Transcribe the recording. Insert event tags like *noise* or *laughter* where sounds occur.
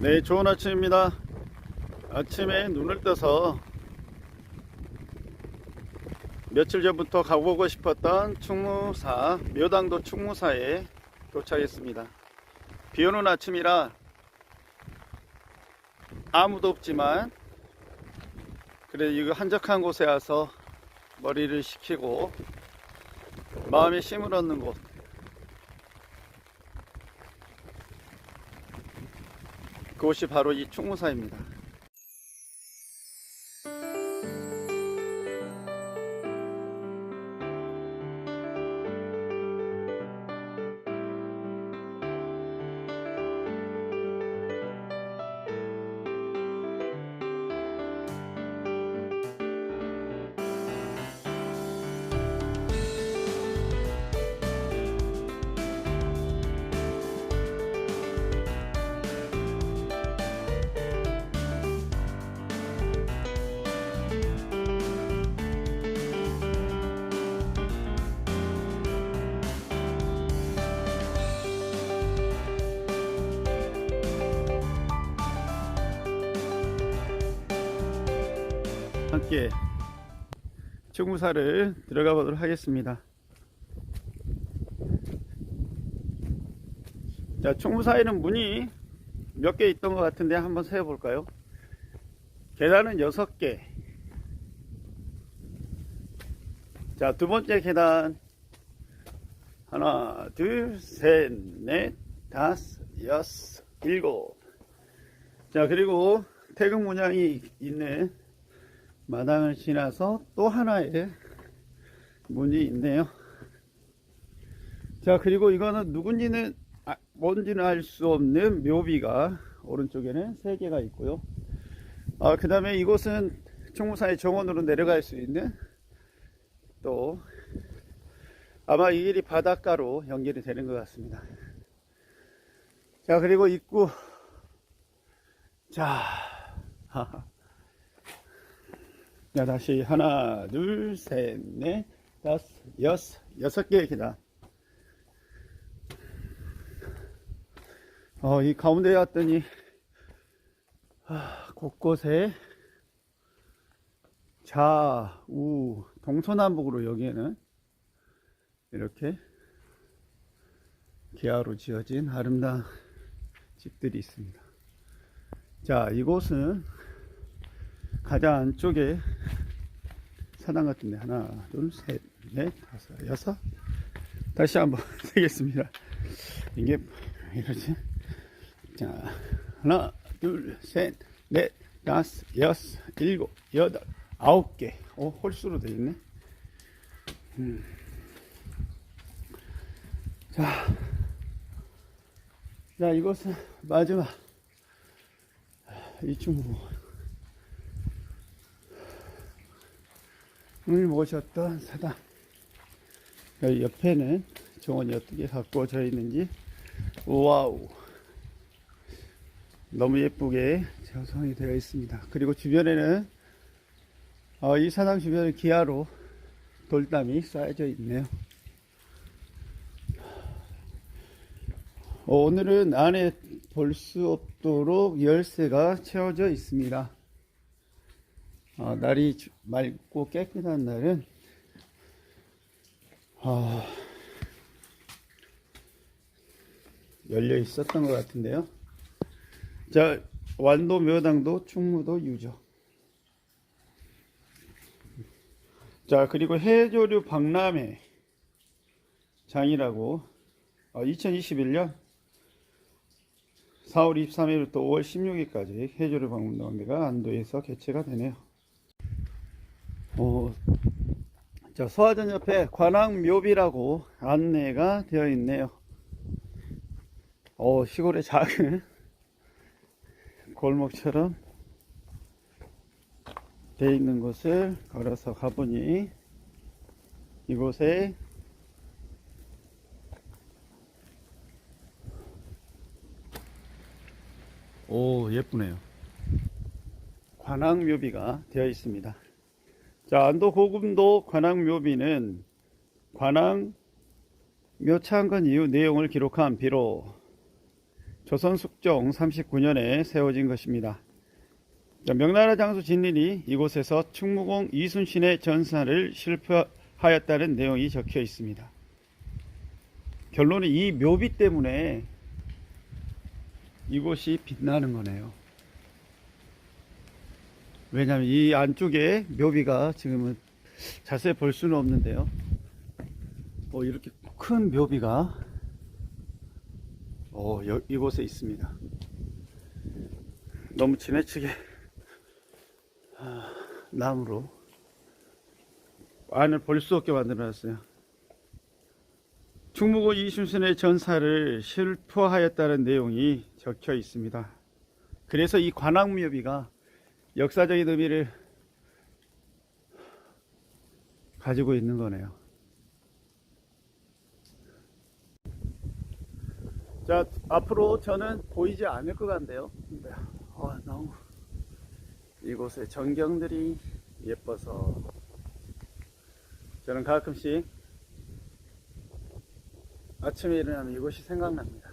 네, 좋은 아침입니다. 아침에 눈을 떠서 며칠 전부터 가보고 싶었던 충무사, 묘당도 충무사에 도착했습니다. 비 오는 아침이라 아무도 없지만, 그래, 이거 한적한 곳에 와서 머리를 식히고, 마음에 쉼을 얻는 곳, 그곳이 바로 이 충무사입니다. 함께 충무사를 들어가 보도록 하겠습니다. 자, 충무사에는 문이 몇 개 있던 것 같은데 한번 세어 볼까요? 계단은 6개. 자, 두 번째 계단. 하나, 둘, 셋, 넷, 다섯, 여섯, 일곱. 자, 그리고 태극 문양이 있는 마당을 지나서 또 하나의 문이 있네요. 자, 그리고 이거는 누군지는, 아, 뭔지는 알 수 없는 묘비가 오른쪽에는 세 개가 있고요. 아, 그 다음에 이곳은 충무사의 정원으로 내려갈 수 있는 또 아마 이 길이 바닷가로 연결이 되는 것 같습니다. 자, 그리고 입구. 자, *laughs* 하하. 자, 다시 하나, 둘, 셋, 넷, 다섯, 여섯, 여섯 개의 계단. 어, 이 가운데 왔더니, 아, 곳곳에 좌, 우, 동서남북으로 여기에는 이렇게 기아로 지어진 아름다운 집들이 있습니다. 자, 이곳은 가장 안쪽에 사당 같은데 하나, 둘, 셋, 넷, 다섯, 여섯. 다시 한번 *laughs* 세겠습니다. 이게 왜 이러지? 자, 하나, 둘, 셋, 넷, 다섯, 여섯, 일곱, 여덟, 아홉 개. 오, 홀수로 되어 있네. 음. 자, 자, 이곳은 마지막 이충무. 오늘 모셨던 사당. 여기 옆에는 정원이 어떻게 가꾸어져 있는지, 와우. 너무 예쁘게 조성이 되어 있습니다. 그리고 주변에는, 어, 이 사당 주변에 기아로 돌담이 쌓여져 있네요. 어, 오늘은 안에 볼 수 없도록 열쇠가 채워져 있습니다. 어, 날이 주- 맑고 깨끗한 날은 어, 열려 있었던 것 같은데요. 자, 완도 묘당도 충무도 유적. 자, 그리고 해조류 박람회 장이라고 2021년 4월 23일부터 5월 16일까지 해조류 박물관대가 안도에서 개최가 되네요. 어, 자, 소화전 옆에 관악묘비라고 안내가 되어 있네요. 어, 시골의 작은 *laughs* 골목처럼 되어 있는 곳을 걸어서 가보니 이곳에 오, 예쁘네요. 관악묘비가 되어 있습니다. 자, 안도 고금도 관악묘비는 관악 묘창건 이후 내용을 기록한 비로 조선 숙종 39년에 세워진 것입니다. 자, 명나라 장수 진린이 이곳에서 충무공 이순신의 전사를 실패하였다는 내용이 적혀 있습니다. 결론은 이 묘비 때문에 이곳이 빛나는 거네요. 왜냐하면 이 안쪽에 묘비가 지금은 자세히 볼 수는 없는데요. 어, 이렇게 큰 묘비가 어, 여- 이곳에 있습니다. 너무 지나치게 아, 나무로 안을 볼 수 없게 만들어놨어요. 충무고 이순신의 전사를 실포하였다는 내용이 적혀 있습니다. 그래서 이 관악묘비가 역사적인 의미를 가지고 있는 거네요. 자, 앞으로 저는 보이지 않을 것 같네요. 아, 너무 이곳의 전경들이 예뻐서 저는 가끔씩 아침에 일어나면 이곳이 생각납니다.